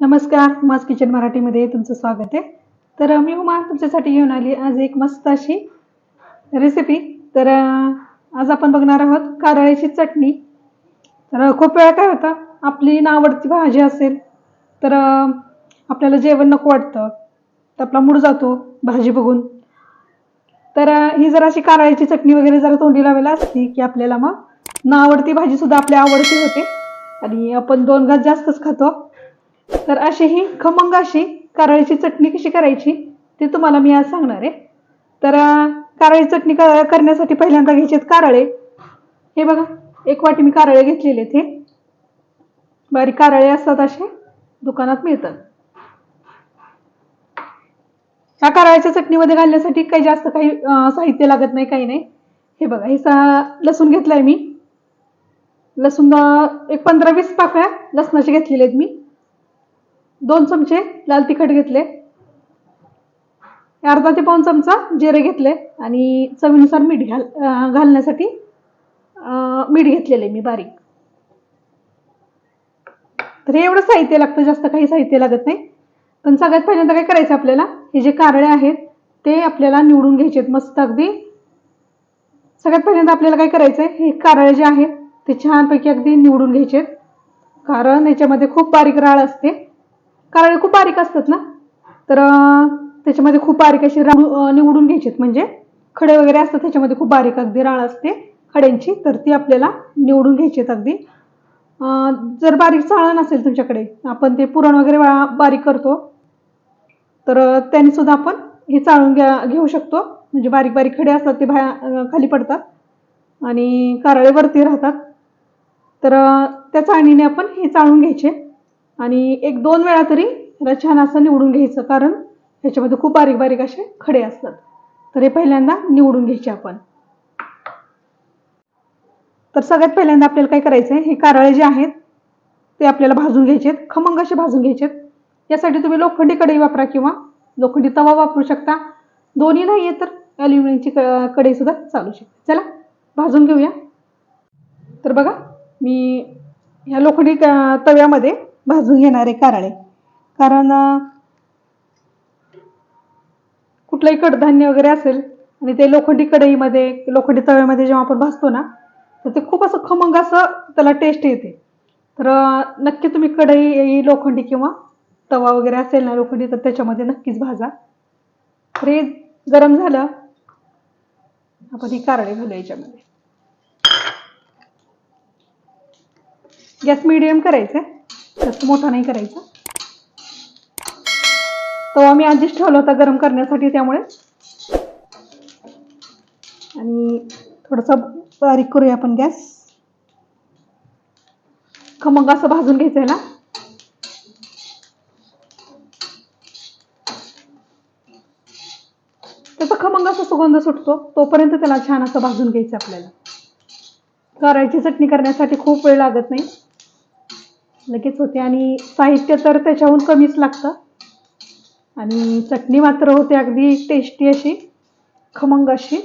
नमस्कार मास किचन मराठीमध्ये तुमचं स्वागत आहे. तर मी उमा तुमच्यासाठी घेऊन आली आज एक मस्त अशी रेसिपी तर आज आपण बघणार आहोत कारळ्याची चटणी. तर खूप वेळा काय होतं आपली नावडती भाजी असेल तर आपल्याला जेवण नको वाटतं तर आपला मूड जातो भाजी बघून. तर ही जर अशी कारळ्याची चटणी वगैरे जरा तोंडी लावायला असती की आपल्याला मग नावडती आवडती भाजीसुद्धा आपल्या आवडती होते. आणि आपण दोन घास जास्तच खातो. तर अशी ही खमंग अशी कारळीची चटणी कशी करायची ते तुम्हाला मी आज सांगणार आहे. तर कारळी चटणी करण्यासाठी पहिल्यांदा घ्यायचे आहेत कारळे. हे बघा एक वाटी मी कारळे घेतलेले आहेत बारीक कारळे असतात असे दुकानात मिळतात. ह्या कारळ्याच्या चटणीमध्ये घालण्यासाठी काही जास्त काही साहित्य लागत नाही काही नाही. हे बघा हे सा लसूण घेतलाय मी. लसूण एक पंधरा वीस पाकळ्या लसणाचे घेतलेले आहेत मी. दोन चमचे लाल तिखट घेतले. अर्धा ते पाऊन चमचा जिरे घेतले आणि चवीनुसार मीठ घाल घालण्यासाठी मीठ घेतलेले मी बारीक. तर हे एवढं साहित्य लागतं जास्त काही साहित्य लागत नाही. पण सगळ्यात पहिल्यांदा काय करायचं आपल्याला? हे जे कारळे आहेत ते आपल्याला निवडून घ्यायचे आहेत मस्त अगदी. सगळ्यात पहिल्यांदा आपल्याला काय करायचं आहे हे कारळे जे आहेत ते छानपैकी अगदी निवडून घ्यायचे आहेत कारण याच्यामध्ये खूप बारीक राळ असते. कारळे खूप बारीक असतात ना? तर त्याच्यामध्ये खूप बारीक अशी राळ निवडून घ्यायचे म्हणजे खडे वगैरे असतात त्याच्यामध्ये खूप बारीक अगदी राळ असते खड्यांची. तर ती आपल्याला निवडून घ्यायची आहेत अगदी जर बारीक चाळण नसेल तुमच्याकडे आपण ते पुरण वगैरे बारीक करतो तर त्याने सुद्धा आपण हे चाळून घ्या घेऊ शकतो. म्हणजे बारीक बारीक खडे असतात ते बाहेर खाली पडतात आणि कारळे वरती राहतात. तर त्या चाळणीने आपण हे चाळून घ्यायचे. आणि एक दोन वेळा तरी याला छान असं निवडून घ्यायचं कारण ह्याच्यामध्ये खूप बारीक बारीक असे खडे असतात. तर हे पहिल्यांदा निवडून घ्यायचे आपण. तर सगळ्यात पहिल्यांदा आपल्याला काय करायचं आहे हे कारळे जे आहेत ते आपल्याला भाजून घ्यायचे आहेत खमंग असे भाजून घ्यायचे आहेत यासाठी तुम्ही लोखंडी कढई वापरा किंवा लोखंडी तवा वापरू शकता. दोन्ही नाही आहे तर ॲल्युमिनियमची क कढई सुद्धा चालू शकते. चला भाजून घेऊया. तर बघा मी ह्या लोखंडी तव्यामध्ये भाजून घेणारे कारळे. कारण कुठलंही कडधान्य वगैरे असेल आणि ते लोखंडी कढईमध्ये लोखंडी तव्यामध्ये जेव्हा आपण भाजतो ना तर ते खूप असं खमंग असं त्याला टेस्ट येते. तर नक्की तुम्ही कढई लोखंडी किंवा तवा वगैरे असेल ना लोखंडी तर त्याच्यामध्ये नक्कीच भाजा. तर हे गरम झालं. आपण ही कारळे घालू याच्यामध्ये. गॅस मिडियम आहे आहे मोठा नाही करायचा. तवा मी आधीच ठेवला होता गरम करण्यासाठी त्यामुळे. आणि थोडासा बारीक करूया आपण गॅस. खमंग असं भाजून घ्यायचं आहे ना? त्याचा खमंग असा सुगंध सुटतो तोपर्यंत त्याला छान असं भाजून घ्यायचं आपल्याला. करायची चटणी करण्यासाठी खूप वेळ लागत नाही. लगेच होते आणि साहित्य तर त्याच्याहून कमीच लागतं. आणि चटणी मात्र होते अगदी टेस्टी अशी खमंग अशी.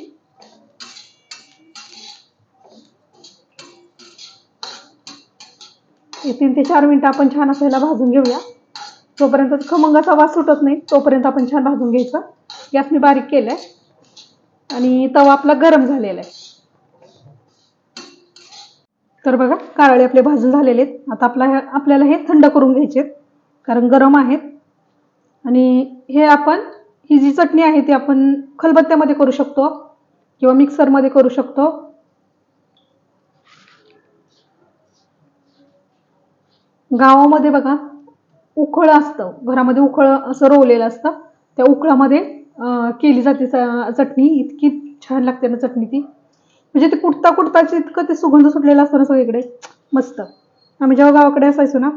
तीन ते चार मिनटं आपण छान असायला भाजून घेऊया. जोपर्यंत खमंगाचा वास सुटत नाही तोपर्यंत आपण छान भाजून घ्यायचं. गॅस मी बारीक केलाय. आणि तवा आपला गरम झालेला आहे. तर बघा कारळे आपले भाजून झालेले आहेत. आता आपला आपल्याला हे थंड करून घ्यायचे आहेत कारण गरम आहेत. आणि हे आपण ही जी चटणी आहे ती आपण खलबत्त्यामध्ये करू शकतो किंवा मिक्सरमध्ये करू शकतो. गावामध्ये बघा उखळ असतं. घरामध्ये उखळ असं रोवलेलं असतं. त्या उखळामध्ये केली जाते चटणी. इतकी छान लागते ना चटणी ती. म्हणजे ते कुठता कुटताच इतकं ते सुगंध सुटलेला असतो ना सगळीकडे. मस्त. आम्ही जेव्हा गावाकडे असायचो ना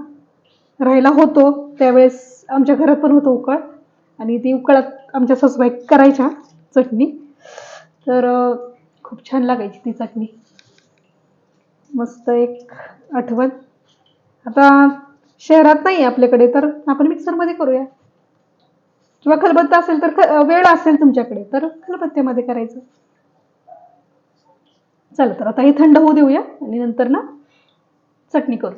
राहायला होतो त्यावेळेस आमच्या घरात पण होतो उकळ. आणि ती उकळात आमच्या सासूबाई करायच्या चटणी. तर खूप छान लागायची ती चटणी. मस्त एक आठवण. आता शहरात नाही आहे आपल्याकडे तर आपण मिक्सरमध्ये करूया. किंवा खलबत्ता असेल तर ख- वेळ असेल तुमच्याकडे तर खलबत्त्यामध्ये करायचं. चला तर आता हे थंड होऊ देऊया आणि नंतर ना चटणी करू.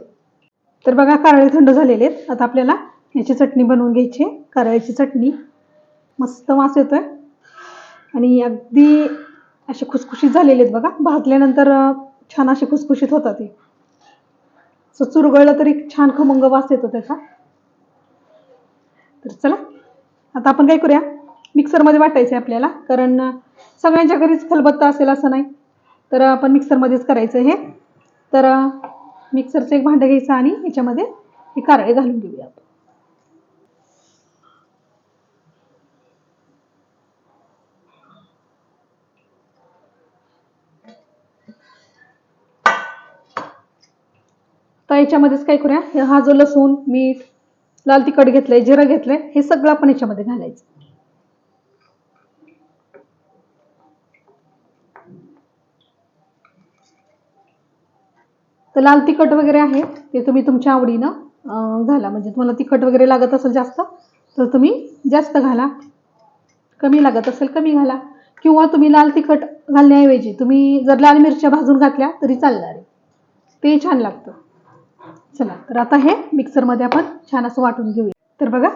तर बघा कारळे थंड झालेले आहेत. आता आपल्याला याची चटणी बनवून घ्यायची आहे, कारळ्याची चटणी. मस्त वास येतोय. आणि अगदी असे खुसखुशीत झालेले आहेत बघा. भाजल्यानंतर छान असे खुसखुशीत होतात ते. सो चुरगळलं तरी छान खमंग वास येतो त्याचा. तर चला आता आपण काय करूया? मिक्सरमध्ये वाटायचं आहे आपल्याला. कारण सगळ्यांच्या घरीच खलबत्ता असेल असं नाही. तर आपण मिक्सरमध्येच करायचं हे तर मिक्सरचं एक भांडं घ्यायचं आणि याच्यामध्ये हे कारळे घालून घेऊया आपण. तर याच्यामध्येच काय करूया? हा जो लसूण मीठ लाल तिखट घेतलंय जिरं घेतलंय हे सगळं आपण याच्यामध्ये घालायचं. तर लाल तिखट वगैरे आहे ते तुम्ही तुमच्या आवडीनं घाला. म्हणजे तुम्हाला तिखट वगैरे लागत असेल जास्त तर तुम्ही जास्त घाला. कमी लागत असेल कमी घाला. किंवा तुम्ही लाल तिखट घालण्याऐवजी तुम्ही जर लाल मिरच्या भाजून घातल्या तरी चालणार आहे. ते छान लागतं. चला तर आता हे मिक्सरमध्ये आपण छान असं वाटून घेऊया. तर बघा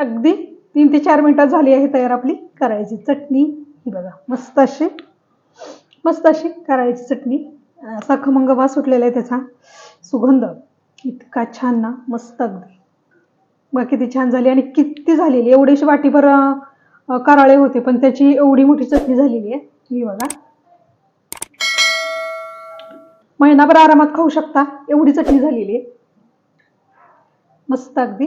अगदी तीन ते चार मिनटात झाली आहे तयार आपली करायची चटणी. ही बघा मस्त अशी मस्त अशी करायची चटणी. असा खमंग वास सुटलेला आहे त्याचा. सुगंध इतका छान ना मस्त अगदी. बाकी किती छान झाली आणि किती झालेली. एवढीशी वाटीभर कराळे होते पण त्याची एवढी मोठी चटणी झालेली आहे. ही बघा. महिनाभर आरामात खाऊ शकता. एवढी चटणी झालेली आहे. मस्त अगदी.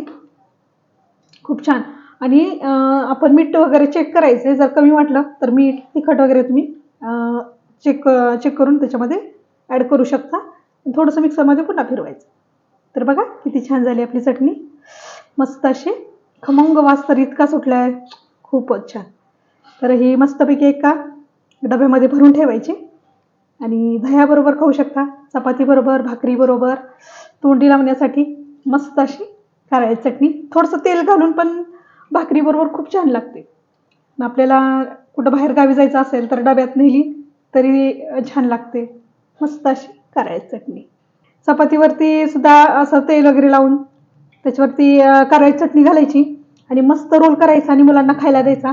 खूप छान. आणि आपण मीठ वगैरे चेक करायचं जर कमी वाटलं तर मीठ तिखट वगैरे तुम्ही चेक चेक करून त्याच्यामध्ये ॲड करू शकता. थोडंसं मिक्सरमध्ये पुन्हा फिरवायचं. तर बघा किती छान झाली आपली चटणी. मस्त अशी. खमंग वास तर इतका सुटला आहे खूपच छान. तर ही मस्तपैकी एका डब्यामध्ये भरून ठेवायची. आणि दह्याबरोबर खाऊ शकता. चपातीबरोबर भाकरीबरोबर तोंडी लावण्यासाठी मस्त अशी करायची चटणी. थोडंसं तेल घालून पण भाकरीबरोबर खूप छान लागते. आपल्याला कुठं बाहेर गावी जायचं असेल तर डब्यात नेली तरी छान लागते. मस्त अशी करायची चटणी. चपातीवरती सुद्धा असं तेल वगैरे लावून त्याच्यावरती करायची चटणी घालायची आणि मस्त रोल करायचा आणि मुलांना खायला द्यायचा.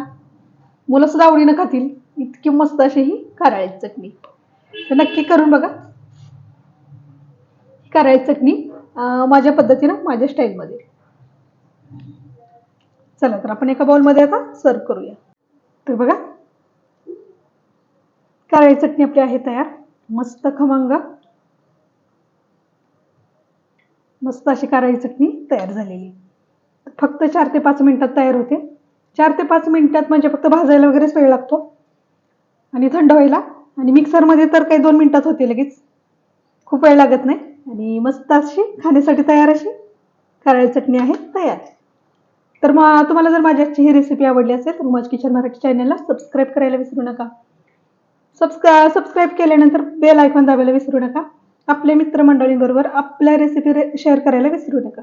मुलं सुद्धा आवडीनं खातील. इतकी मस्त अशी ही करायची चटणी. तर नक्की करून बघा. करायची चटणी माझ्या पद्धतीनं माझ्या स्टाईलमध्ये. चला तर आपण एका बाउलमध्ये आता सर्व करूया. तर बघा. करायची चटणी आपली आहे तयार. मस्त खमंग मस्त अशी कारळी चटणी तयार झालेली. फक्त चार ते पाच मिनिटात तयार होते. चार ते पाच मिनिटात म्हणजे फक्त भाजायला वगैरेच वेळ लागतो. आणि थंड व्हायला. आणि मिक्सरमध्ये तर काही दोन मिनटात होते लगेच. खूप वेळ लागत नाही. आणि मस्त अशी खाण्यासाठी तयार अशी कारळी चटणी आहे तयार. तर मग तुम्हाला जर माझी आजची ही रेसिपी आवडली असेल तर माझ्या किचन मराठी चॅनलला सबस्क्राईब करायला विसरू नका. सबस्क्रा सबस्क्राईब केल्यानंतर बेल आयकॉन दाबायला विसरू नका. आपल्या मित्रमंडळींबरोबर आपल्या रेसिपी शेअर करायला विसरू नका.